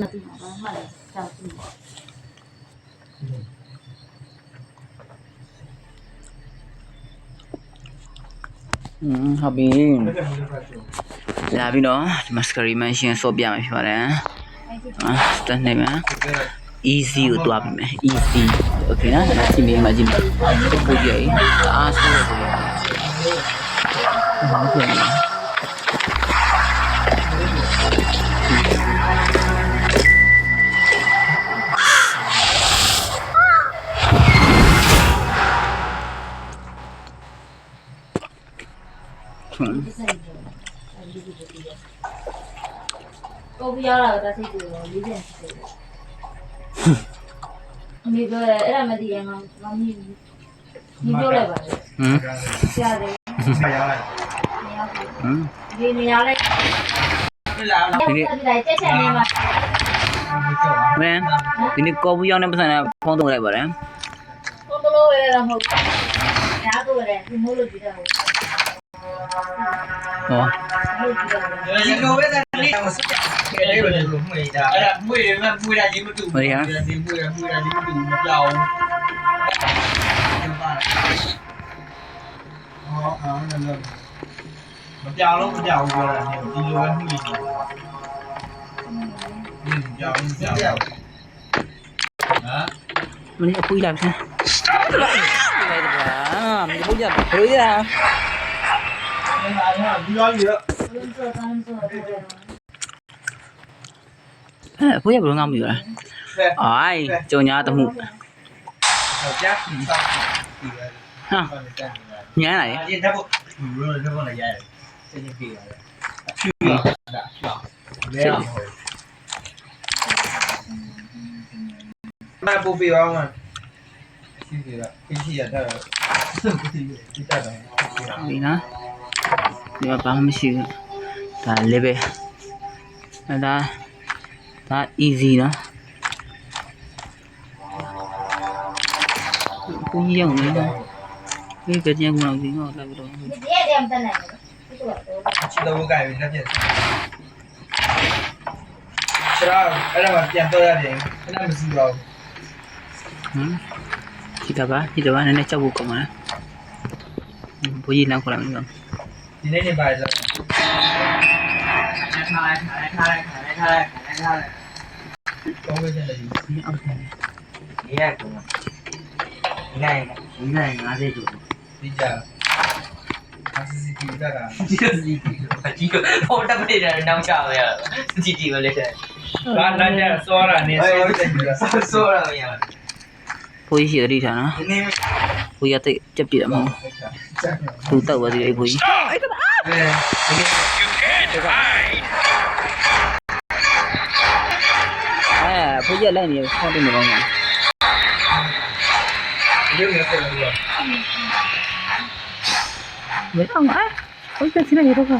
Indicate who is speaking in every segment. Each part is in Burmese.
Speaker 1: မသိမှာဘာမှလည်းကြောက်ကြည့်
Speaker 2: อืมဟုတ်ပြီလာပြီနော်ဒီမှာ screen မှရှင်းဆော့ပြမှာဖြစ်ပါတယ်
Speaker 1: အဲ့ဒီ
Speaker 2: အာစတန်နေမှာ easy ကိုတွားပြီမယ် easy okay နော်ဒါကြည့်မိမှကြည့်မယ်ပုတ်ကြည့်အားဆိုးတယ်ဟုတ်ကဲ့နော်ဟုတ်
Speaker 1: ဒီစိတ်ကို ကိုပြရတာကစိတ်ကိုလေးပြန်စိတ်မိကအဲ့ဒါမသိရင်ငါမမီးဒီပြောလိုက်ပါလေ
Speaker 2: ဟမ်
Speaker 1: ဆရာတွေ
Speaker 3: မရလိုက်
Speaker 2: ဟမ်
Speaker 1: ဒီနေရာလိုက်
Speaker 3: ပြလာတော့
Speaker 1: ဒီလိုက်တက်ချက်နေမှာ
Speaker 2: မင်းဒီနေ့ကော်ဘူးရောက်နေပတ်စံနဲ့ဖုန်းသုံးလိုက်ပါတယ်
Speaker 1: ဘုံတလို့ရတာမဟုတ်ဘူးညာတော့ရတယ်ဒီမိုးလို့ကြည့်တော့
Speaker 2: ဟော
Speaker 1: လို့ ကြည့်တော့
Speaker 3: ဒီလိုပဲတဲ့နေ့ကစကဲလေးပဲလို့မှွေတာအဲ့ဒါမှွေတယ်မှမှွေတာကြီးမတူဘူးဒီမှွေတာမှွေတာ ကြီးမတူမပြောင်းဟောအောင်းလည်းမပြောင်းလို့မပြောင်းဘူးပြောတာဒီလိုပဲမှွေနေတယ်ဒီပြောင်းပြောင်း ဟမ်
Speaker 2: မနေ့အပွေးလာပြီလိုက်ပါမင်းဘုရားဘယ်လိုရ
Speaker 3: အဲ့ဒါကဒီလိုရ
Speaker 1: ဘယ်လိုဆိုတော့ဆိုတော့
Speaker 2: အဲအပွေးရဘယ်လိုငါမယူလား
Speaker 3: ဖဲ
Speaker 2: အိုင်ကြုံညာတမှု
Speaker 3: ဟောကြာဒီစား ဒီနေ့
Speaker 2: နေပါလေဆို
Speaker 3: ထားလိုက်ထားလိုက်ထားလိုက်ထားလိုက်ထားလိုက်
Speaker 2: ထားလိုက်ထားလိုက်ကောင်းဝေးချက်လည်း
Speaker 1: ဒီဒီ
Speaker 3: အောက်ထဲနေရကုန်ဒီနေ့ဒီ
Speaker 2: နေ့90ကျော်ဒီကြာအစစ်စစ်ကြည့်တာက
Speaker 3: ဒီစစ်စစ်ကြည့်တာကြီးကပေါ်တက်ပေးတယ်
Speaker 2: နောက်
Speaker 3: ချရရစစ်စစ်ကြ
Speaker 4: ည့်လို့လဲဘာ
Speaker 3: လာကြစောရနေစောရ
Speaker 4: စောရမရ
Speaker 2: ဘူးကိုကြီးရှိရတာနော်
Speaker 4: 你
Speaker 2: ဘိုးကြီးတိတ်ကြက်ပြတယ်မဟုတ်သူတောက်ပါသေးတယ်ဘိုးကြီးအဲဘိုးကြီးလိုက်နေခေါင်းတင်နေကောင်းပါ
Speaker 3: ဒီလိုဆက်လို့
Speaker 2: ဘယ်တော့မှဘိုးကြီးချင်းနေတော့က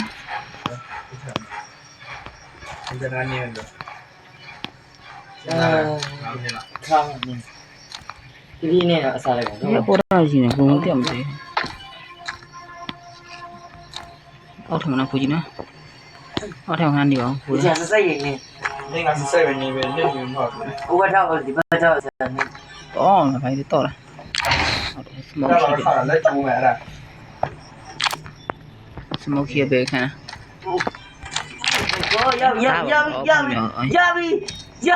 Speaker 3: ဒီကနေ့နေလို့အာနေလား
Speaker 4: 看你，这里呢啥来着？
Speaker 2: ဒီပေါ်တာရှိနေဘုံတက်မသေးအောက်ထမနော်ဘိုးကြီးနော်အောက်ထမကနေပါဘိုး
Speaker 4: 你
Speaker 2: ကြီး
Speaker 4: 想是谁呢？
Speaker 3: နေကစဆက်ပဲနေပဲနေနေဟုတ်တယ်
Speaker 4: 我找我这边找是呢，
Speaker 2: တော့ငါဖိုင်တော့လားဟုတ်တယ်စမော
Speaker 3: ဒါ
Speaker 2: က်
Speaker 3: တော့
Speaker 2: ခီ
Speaker 3: ခါလက်ကျုံးမယ်အဲ့ဒါ
Speaker 2: စမောက်ခီပဲခံ
Speaker 4: 我要要要要要不要，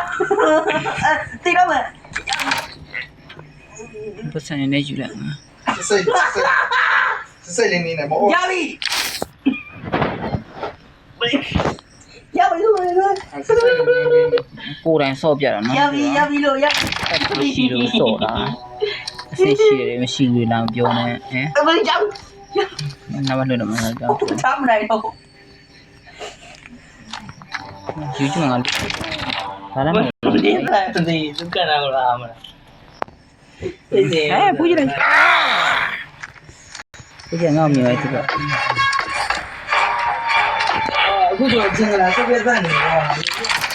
Speaker 4: 哎，对了没？
Speaker 2: ပတ်စံနဲ့ယူလိုက်မှာ
Speaker 3: စိတ်စိတ်စိတ်လေးနေနေမော
Speaker 4: ရပြီရပြီလို့
Speaker 2: ကိုယ်တိုင်ဆော့ပြတာနော်
Speaker 4: ရပြီရပြီလို့ရပြီ
Speaker 2: ရှိလို့ဆော့တာအစ်ရှိတယ်မရှိဘူးလားပြောနေဟမ်
Speaker 4: အမေကြောက်
Speaker 2: နောက်မလွတ်တော့မှာကြောက်
Speaker 4: တာ
Speaker 2: မနိုင်တော့
Speaker 4: ယူကျွန်းကလည်းဘာလဲတည်တ
Speaker 2: ည်သူကနာကိုလာမလား လိုက်သူက
Speaker 3: အခုတော့ကျင်လာစက်ပြတ်နေတော့
Speaker 2: ကြီးအတက်အ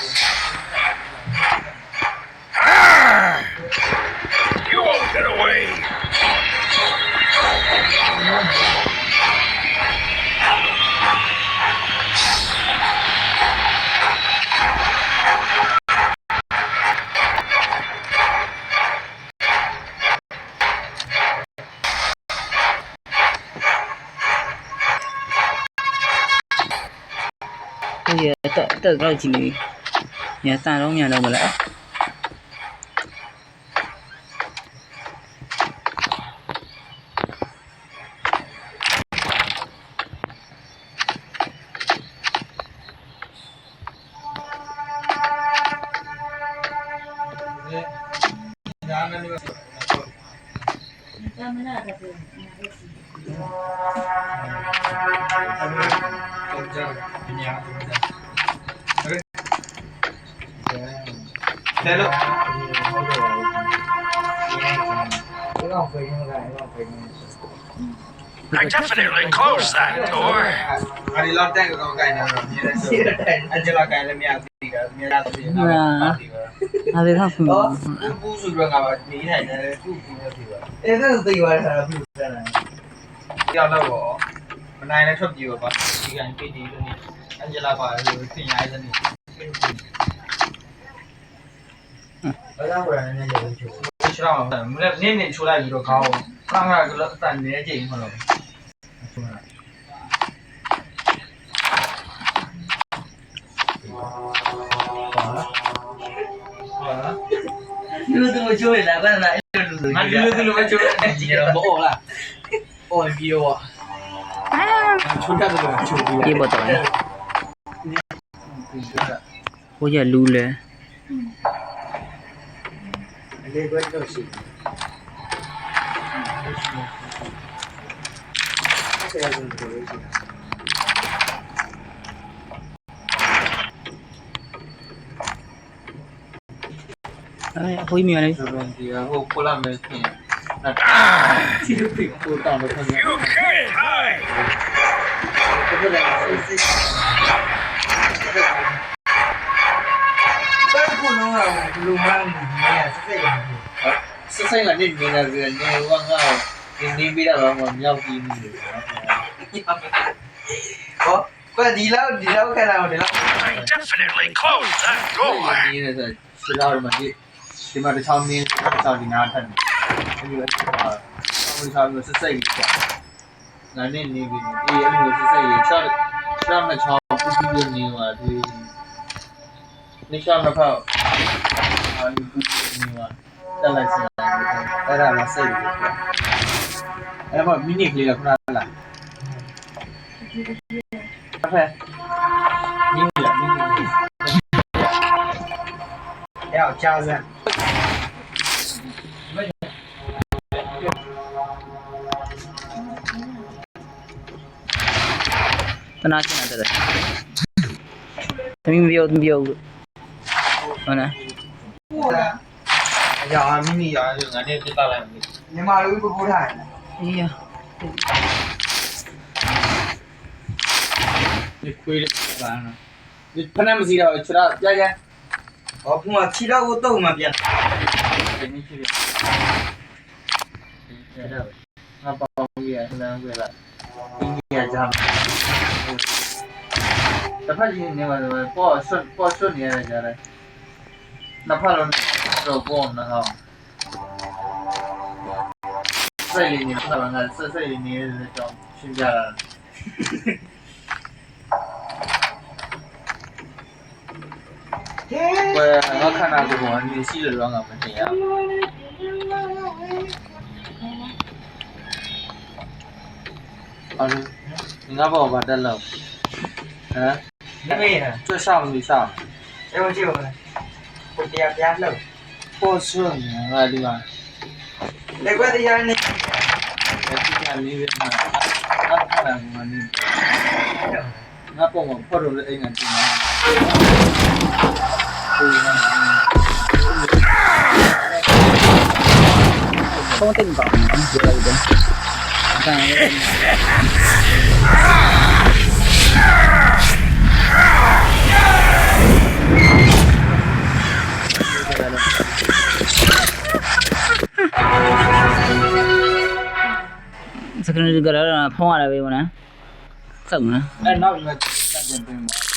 Speaker 2: တက်တော့ကြီးနေညာတန်တော့ညာ တော့မလား
Speaker 3: ဒါနဲ့လည်း
Speaker 1: ကျမနာတဲ့ပြန်နာတဲ့စီ
Speaker 3: တော့ကြာပညာဟုတ်တယ်လို့
Speaker 5: I definitely closed that door.
Speaker 3: အဒီလောက်တန်ကတော့ကိုင်နေတော့မြင်တယ်ဆိုအဂျလာကိုင်လည်းမရသေးတာမြင်ရတော့ပြီ
Speaker 2: အားရတော့ဖူး
Speaker 3: ပူးဆိုတော့ငါနေထိုင်တယ်သူ့ပူးနေပြီပါ
Speaker 4: အဲ့ဒါသိသွားတာဘူးစမ်း
Speaker 3: ကြောက်တော့ဗောမနိုင်လည်းထွက်ပြေပါဒီကန်ပြေးဒီလို့နေအဂျလာပါလို့သင်ရိုင်းစနေ
Speaker 4: ဘာသာပေါ်နေနေလို့ချိုး
Speaker 3: ရှောင်းမနေ့နေ့နေ့ချိုးလိုက်ပြီးတော့ခေါင်းခါခါကတော့အတန်နေကြိမ်မလို့ချိုးတာဟာ
Speaker 4: လူသူချိုးရလားဘာသာအဲ့လိုလူ
Speaker 3: ငါဒီလိုဒီလိုပဲချိုးတယ်ကြည့်တော့ဘောလား
Speaker 4: အော်ပြီးတော့
Speaker 3: ချိုးတတ်တယ်ချိုးပြီး
Speaker 2: ပြေပေါ်တော့ဟိုရလူလဲ
Speaker 4: လေဘက်တော့ရှိတယ်အဲ့ဒါကိုပြောရစီ
Speaker 2: အဲအဖိုးကြီးမြင်ရတယ်
Speaker 3: ဆိုတော့ဒီဟိုကိုလာမဲခင်စီးပြီးကိုတောင်းတော့ ခင်ဗျာ
Speaker 5: You can't hide.
Speaker 4: ဘယ်လိုလဲစစ်စစ်ဘယ်ခုလုံးအောင်လူမှန်းနေရစစ်စစ်ရ
Speaker 3: ဆက်ဆိုင်ကနေနေလာပြီးနေဝငါနေနေပြီးတော့မှမြောက်ပြီးနေတယ်
Speaker 4: ဟောကွဒီလောက်ဒီလောက်ခဏအောင်ဒီလောက်
Speaker 5: I definitely closed that door.
Speaker 3: နေနေဆိုစလာရမဒီဒီမှာတစ်ချောင်းနေတစ်ချောင်းဒီနာထက်နေအဲဒီလိုဆောင်းဆောင်းဆက်ဆိုင်ပြီးငါနေနေပြီးအေးအဲ့လိုဆက်ဆိုင်ရချောင်းချောင်းနဲ့ချောင်းပူပူနေမှာဒီနေချောင်းတော့ဖောက်အာဒီပူပူနေမှာ တက်လိုက်စရာအဲ့ဒါမှစိတ်ပြီးအဲ့မှာမိနစ်ကလေးကခု နကလာဖက်မိနစ်လားမိနစ်လေး
Speaker 4: ရောက်ချာစမ်း
Speaker 2: တနာရှင်းတယ်သမီးမပြောမပြောဘူးဟုတ်လား
Speaker 3: ရာမီနီရာငါနဲ့ပြတာလိုက်မယ်
Speaker 4: မြန်မာလူပပူထားတယ်
Speaker 2: အေးရ
Speaker 3: ဒီခွေးလေးပါနော်ဒီဖနမစီတော့ချရာကြာကြာ
Speaker 4: ဟောဖုံးကခြေတော့ကိုတုံမှပြန်
Speaker 3: ဒီနေ့ချီရအဲ့ဒါငါပေါင်းရလမ်းပြလာအင်းကြီးရကြမှာတဖက်ကြီးနေမှာပေါ့ဆွတ်ပေါ့ဆွတ်နေရကြတယ်နှစ်ဖက်လုံး တော့ပေါ့နော်ဟောစိတ်လေးနေတာငါစိတ်စိတ်လေးနေတဲ့ကြောင့်ရှင်းကြတာ
Speaker 4: ဟဲ
Speaker 3: ဘယ်ငါခဏကတော့နေရှိလို့တော့ငါမတင်ရအော်ငါဘောဘာတက်လို့ဟမ်
Speaker 4: နေမေးတာ
Speaker 3: ကျွတ်ဆောင်နေဆောင်
Speaker 4: အဲ့လိုကြည့်ပါလားကိုတရား ပြလို့
Speaker 3: ပေါ်ဆွန်းငါဒီမှာ
Speaker 4: လက်ကွက်တရားနေ
Speaker 3: ဒီကနေပြီးမှငါခဏငါနေငါပုံမှာဖော်လို့အိမ်ကတင်မှာဟိုငါ
Speaker 2: ဆုံးတင်ပါဘူးပြောလိုက်တယ်အတန်ရစ ကရင်ကရဖုံးရပဲဗောနော်စောက်နော်
Speaker 3: အဲ့နောက်လည်းတက်ပြန်ပြင်ပါ